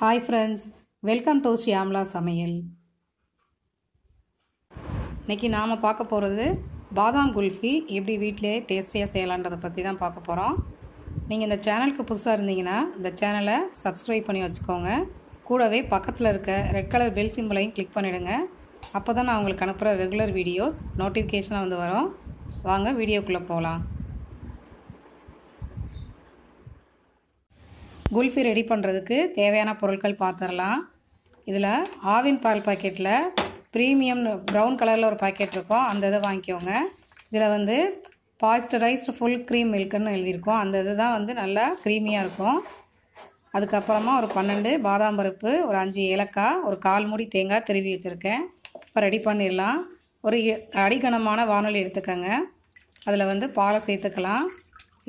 Hi friends welcome to Shyamala சமையல் இன்றைக்கி நாம் பார்க்க போகிறது பாதாம் குல்ஃபி எப்படி வீட்டிலே டேஸ்டியாக செய்யலான்றதை பற்றி தான் பார்க்க போகிறோம் நீங்கள் இந்த சேனலுக்கு புதுசாக இருந்தீங்கன்னா இந்த சேனலை சப்ஸ்கிரைப் பண்ணி வச்சுக்கோங்க. கூடவே பக்கத்தில் இருக்க ரெட் கலர் பெல் சிம்பிளையும் கிளிக் பண்ணிவிடுங்க அப்போ தான் நான் உங்களுக்கு அனுப்புகிற ரெகுலர் வீடியோஸ் நோட்டிஃபிகேஷனாக வந்து வரும். வாங்க வீடியோக்குள்ளே போகலாம் குல்ஃபி ரெடி பண்ணுறதுக்கு தேவையான பொருட்கள் பார்த்துடலாம் இதில் ஆவின் பால் பாக்கெட்டில் ப்ரீமியம் ப்ரௌன் கலரில் ஒரு பாக்கெட் இருக்கும். அந்த இதை வாங்கிக்கோங்க. இதில் வந்து பாய்ஸ்டரைஸ்டு ஃபுல் க்ரீம் மில்க்குன்னு எழுதியிருக்கோம். அந்த இது தான் வந்து நல்லா க்ரீமியாக இருக்கும். அதுக்கப்புறமா ஒரு பன்னெண்டு பாதாம் பருப்பு ஒரு அஞ்சு ஏலக்காய் ஒரு கால் மூடி தேங்காய் திருவி வச்சுருக்கேன். இப்போ ரெடி பண்ணிடலாம். ஒரு அடிகனமான வானொலி எடுத்துக்கோங்க. அதில் வந்து பாலை சேர்த்துக்கலாம்.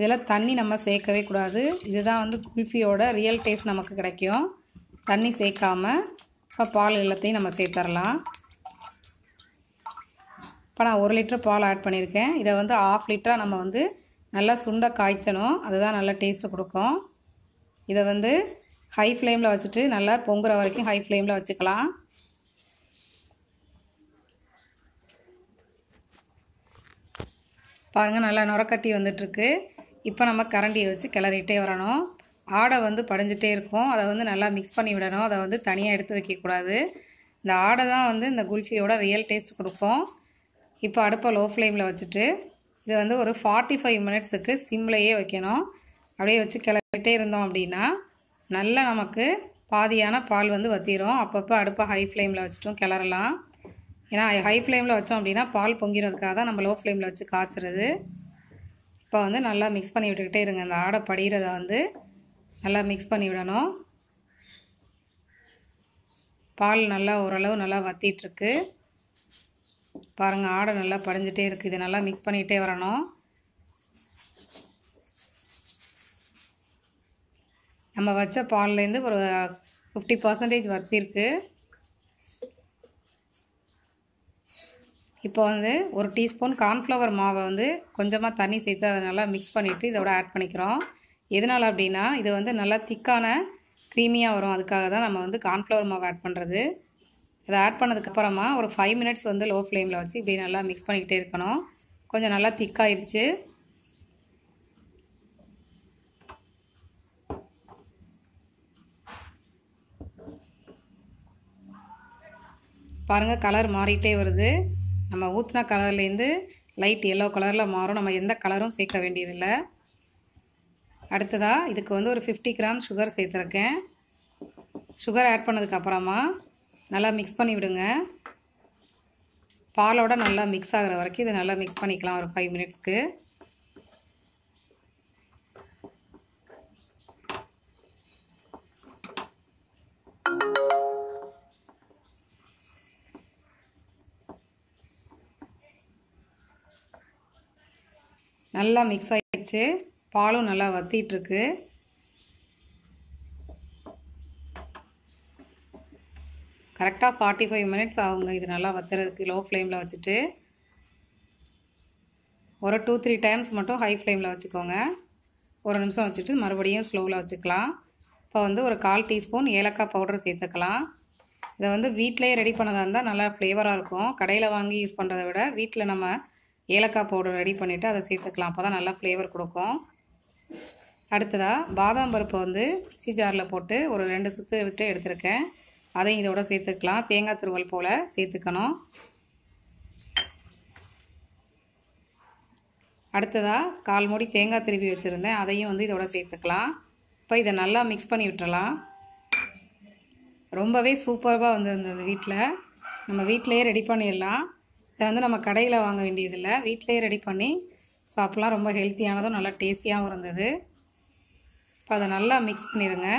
இதெல்லாம் தண்ணி நம்ம சேர்க்கவே கூடாது. இதுதான் வந்து குல்ஃபியோட ரியல் டேஸ்ட் நமக்கு கிடைக்கும். தண்ணி சேர்க்காம இப்போ பால் எல்லாத்தையும் நம்ம சேர்த்துடலாம் இப்போ நான் ஒரு லிட்டர் பால் ஆட் பண்ணியிருக்கேன். இதை வந்து ஆஃப் லிட்டராக நம்ம வந்து நல்லா சுண்டை காய்ச்சணும். அதுதான் நல்லா டேஸ்ட்டு கொடுக்கும். இதை வந்து ஹை ஃப்ளேமில் வச்சுட்டு நல்லா பொங்குற வரைக்கும் ஹை ஃப்ளேமில் வச்சுக்கலாம். பாருங்கள் நல்லா நுரக்கட்டி வந்துட்டுருக்கு. இப்போ நம்ம கரண்டியை வச்சு கிளறிட்டே வரணும். ஆடை வந்து படிஞ்சிட்டே இருக்கும். அதை வந்து நல்லா மிக்ஸ் பண்ணி விடணும். அதை வந்து தனியாக எடுத்து வைக்கக்கூடாது. இந்த ஆடை தான் வந்து இந்த குல்ஃபியோட ரியல் டேஸ்ட் கொடுக்கும். இப்போ அடுப்பை லோ ஃப்ளேமில் வச்சுட்டு இது வந்து ஒரு ஃபார்ட்டி ஃபைவ் மினிட்ஸுக்கு சிம்லையே வைக்கணும். அப்படியே வச்சு கிளறிட்டே இருந்தோம் அப்படின்னா நல்லா நமக்கு பாதியான பால் வந்து வத்திரும். அப்பப்போ அடுப்பை ஹை ஃப்ளேமில் வச்சுட்டும் கிளறலாம். ஏன்னா ஹை ஃப்ளேமில் வச்சோம் அப்படின்னா பால் பொங்கிறதுக்காக தான் நம்ம லோ ஃப்ளேமில் வச்சு காய்ச்சுறது. இப்போ வந்து நல்லா மிக்ஸ் பண்ணி விட்டுக்கிட்டே இருங்க. அந்த ஆடை படிகிறத வந்து நல்லா மிக்ஸ் பண்ணி விடணும். பால் நல்லா ஓரளவு நல்லா வத்திட்டுருக்கு. பாருங்கள் ஆடை நல்லா படிஞ்சிட்டே இருக்குது இதை நல்லா மிக்ஸ் பண்ணிகிட்டே வரணும். நம்ம வச்ச பால்லேருந்து ஒரு ஃபிஃப்டி பர்சன்டேஜ் வத்திருக்கு. இப்போ வந்து ஒரு டீஸ்பூன் கார்ன்ஃப்ளவர் மாவை வந்து கொஞ்சமாக தண்ணி சேர்த்து அதை நல்லா மிக்ஸ் பண்ணிவிட்டு இதோட ஆட் பண்ணிக்கிறோம். எதனால் அப்படின்னா இது வந்து நல்லா திக்கான க்ரீமியாக வரும். அதுக்காக தான் நம்ம வந்து கார்ன்ஃப்ளவர் மாவு ஆட் பண்ணுறது இதை ஆட் பண்ணதுக்கப்புறமா ஒரு ஃபைவ் மினிட்ஸ் வந்து லோ ஃப்ளேமில் வச்சு இப்படி நல்லா மிக்ஸ் பண்ணிக்கிட்டே இருக்கணும். கொஞ்சம் நல்லா திக்காயிருச்சு. பாருங்கள் கலர் மாறிட்டே வருது. நம்ம ஊற்றின கலர்லேருந்து லைட் எல்லோ கலரில் மாறும். நம்ம எந்த கலரும் சேர்க்க வேண்டியதில்லை. அடுத்ததாக இதுக்கு வந்து ஒரு ஃபிஃப்டி கிராம் சுகர் சேர்த்துருக்கேன். சுகர் ஆட் பண்ணதுக்கப்புறமா நல்லா மிக்ஸ் பண்ணி விடுங்க. பாலோட நல்லா மிக்ஸ் ஆகிற வரைக்கும் இதை நல்லா மிக்ஸ் பண்ணிக்கலாம் ஒரு ஃபைவ் மினிட்ஸ்க்கு நல்லா மிக்ஸ் ஆகிடுச்சு பாலும் நல்லா வத்திட்டுருக்கு. கரெக்டாக ஃபார்ட்டி ஃபைவ் மினிட்ஸ் ஆகுங்க. இது நல்லா வத்துறதுக்கு லோ ஃப்ளேமில் வச்சுட்டு. ஒரு டூ த்ரீ டைம்ஸ் மட்டும் ஹை ஃப்ளேமில் வச்சுக்கோங்க. ஒரு நிமிஷம் வச்சுட்டு மறுபடியும் ஸ்லோவில் வச்சுக்கலாம். இப்போ வந்து ஒரு கால் டீஸ்பூன் ஏலக்காய் பவுடர் சேர்த்துக்கலாம். இதை வந்து வீட்டிலே ரெடி பண்ணதாக இருந்தால் நல்லா ஃப்ளேவராக இருக்கும். கடையில் வாங்கி யூஸ் பண்ணுறதை விட வீட்டில் நம்ம ஏலக்காய் பவுடர் ரெடி பண்ணிவிட்டு அதை சேர்த்துக்கலாம். அப்போ தான் நல்லா ஃப்ளேவர் கொடுக்கும். அடுத்ததாக பாதாம் பருப்பை வந்து மிக்சி ஜாரில் போட்டு ஒரு ரெண்டு சுற்று விட்டு எடுத்திருக்கேன். அதையும் இதோட சேர்த்துக்கலாம். தேங்காய் துருவல் போல் சேர்த்துக்கணும். அடுத்ததாக கால் மூடி தேங்காய் திருவி வச்சுருந்தேன். அதையும் வந்து இதோட சேர்த்துக்கலாம். இப்போ இதை நல்லா மிக்ஸ் பண்ணி விட்டுறலாம். ரொம்பவே சூப்பராக வந்துருந்தது வீட்டில் நம்ம வீட்டிலையே ரெடி பண்ணிடலாம். இதை வந்து நம்ம கடையில் வாங்க வேண்டியதில்லை. வீட்டிலையே ரெடி பண்ணி சாப்பிட்லாம். ரொம்ப ஹெல்த்தியானதும் நல்லா டேஸ்டியாகவும் இருந்தது. இப்போ அதை நல்லா மிக்ஸ் பண்ணிடுங்க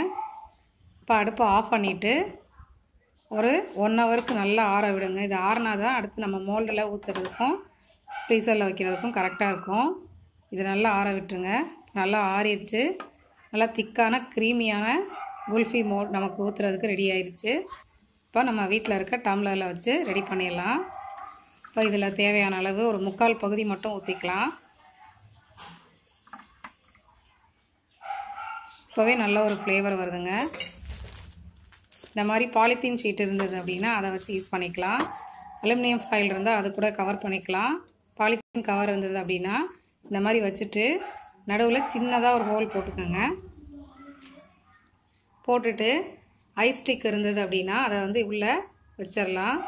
இப்போ அடுப்பை ஆஃப் பண்ணிவிட்டு ஒரு ஒன் ஹவருக்கு நல்லா ஆற விடுங்க. இது ஆறினா தான் அடுத்து நம்ம மோல்டில் ஊற்றுறதுக்கும் ஃப்ரீசரில் வைக்கிறதுக்கும் கரெக்டாக இருக்கும். இது நல்லா ஆற விட்டுருங்க. நல்லா ஆறிடுச்சு நல்லா திக்கான க்ரீமியான குல்ஃபி மோல் நமக்கு ஊற்றுறதுக்கு ரெடி ஆயிடுச்சு இப்போ நம்ம வீட்டில் இருக்க டம்ளரில் வச்சு ரெடி பண்ணிடலாம். இப்போ இதில் தேவையான அளவு ஒரு முக்கால் பகுதி மட்டும் ஊற்றிக்கலாம் இப்போவே நல்ல ஒரு ஃப்ளேவர் வருதுங்க. இந்த மாதிரி பாலித்தீன் ஷீட் இருந்தது அப்படின்னா அதை வச்சு யூஸ் பண்ணிக்கலாம். அலுமினியம் ஃபாயில் இருந்தால் அது கூட கவர் பண்ணிக்கலாம். பாலித்தீன் கவர் இருந்தது அப்படின்னா இந்த மாதிரி வச்சுட்டு நடுவில் சின்னதாக ஒரு ஹோல் போட்டுக்கோங்க. போட்டுட்டு ஐஸ் ஸ்டிக் இருந்தது அப்படின்னா அதை வந்து உள்ளே வச்சிடலாம்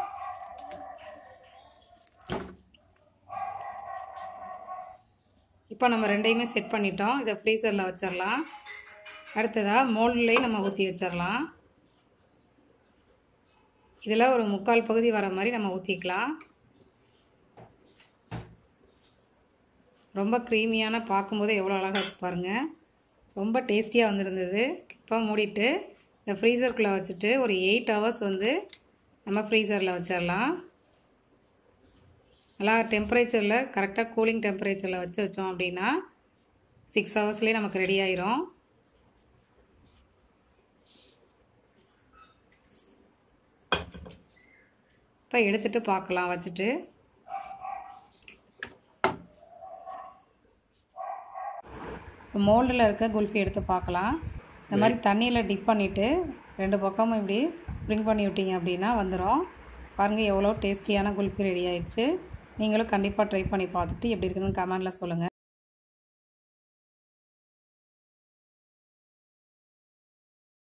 இப்போ நம்ம ரெண்டையுமே செட் பண்ணிட்டோம். இதை ஃப்ரீசரில் வச்சிடலாம். அடுத்ததாக மோல்ட்லேயும் நம்ம ஊற்றி வச்சிடலாம். இதில் ஒரு முக்கால் பகுதி வர மாதிரி நம்ம ஊற்றிக்கலாம் ரொம்ப க்ரீமியான பார்க்கும்போது எவ்வளோ அழகாக இருக்கு பாருங்கள் ரொம்ப டேஸ்டியாக வந்திருந்தது. இப்போ மூடிட்டு இந்த ஃப்ரீசருக்குள்ளே வச்சுட்டு ஒரு எயிட் ஹவர்ஸ் வந்து நம்ம ஃப்ரீசரில் வச்சிடலாம். நல்லா டெம்பரேச்சரில் கரெக்டாக கூலிங் டெம்பரேச்சரில் வச்சு வச்சோம் அப்படின்னா சிக்ஸ் ஹவர்ஸ்லேயே நமக்கு ரெடி ஆயிரும். இப்போ எடுத்துகிட்டு பார்க்கலாம் வச்சுட்டு. மோல்டில் இருக்க குல்ஃபி எடுத்து பார்க்கலாம். இந்த மாதிரி தண்ணியில் டிப் பண்ணிவிட்டு ரெண்டு பக்கமும் இப்படி ஸ்ப்ரிங் பண்ணி விட்டீங்க அப்படின்னா வந்துடும் பாருங்கள் எவ்வளோ டேஸ்டியான குல்ஃபி ரெடி ஆயிடுச்சு. நீங்களும் கண்டிப்பாக ட்ரை பண்ணி பார்த்துட்டு எப்படி இருக்குன்னு கமெண்டில் சொல்லுங்கள்